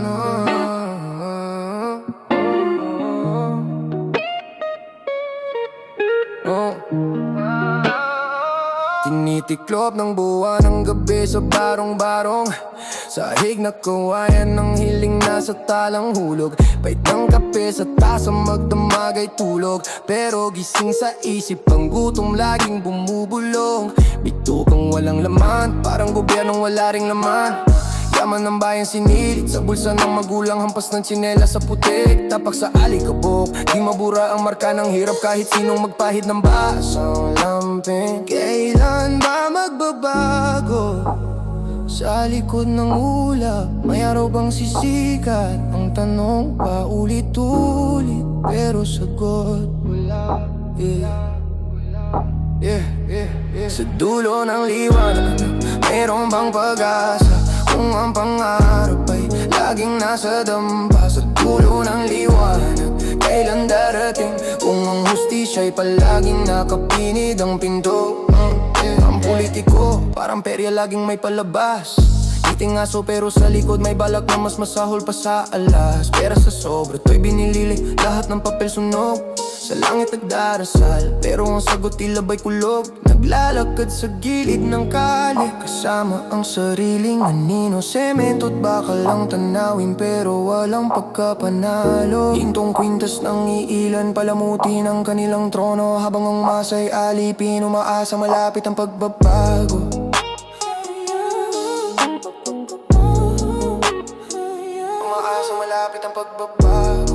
ano Oh. Ng buwan ng gabi sa barong-barong. Sa hig na kawayan ng hiling nasa talang hulog. Bait ng kape sa tasa magdamag ay tulog. Pero gising sa isip ang gutom laging bumubulong. Bito kang walang laman Parang gobyernong wala ring laman. Yaman ng bayan sinilit Sa bulsa ng magulang Hampas ng tsinela sa putik Tapak sa alikabok Di mabura ang marka ng hirap Kahit sinong magpahid ng basang lamping Kailan ba magbabago? Sa likod ng ulap May araw bang sisikat? Ang tanong pa ulit-ulit Pero sagot Wala yeah. Yeah, yeah, yeah. Sa dulo ng liwanag Mayroon bang pag-asa Kung ang pangarap ay Laging nasa dampa Sa dulo ng liwanag. Kailan darating Kung ang hustisya'y palaging nakapinid ang pinto? Mm. Ang politiko Parang perya laging may palabas. Ngiting aso pero sa likod may balak na mas masahol pa sa alas. Pera sa sobra, to'y binilili Lahat ng papel sunog. Sa langit nagdarasal Pero ang sagot tila ba'y kulog Naglalakad sa gilid ng kali. Kasama ang sariling anino. Semento't baka lang tanawin Pero walang pagkapanalo. Gintong kwintas ng iilan Palamuti ng kanilang trono. Habang ang masay alipin Umaasa malapit ang pagbabago. Umaasa malapit ang pagbabago.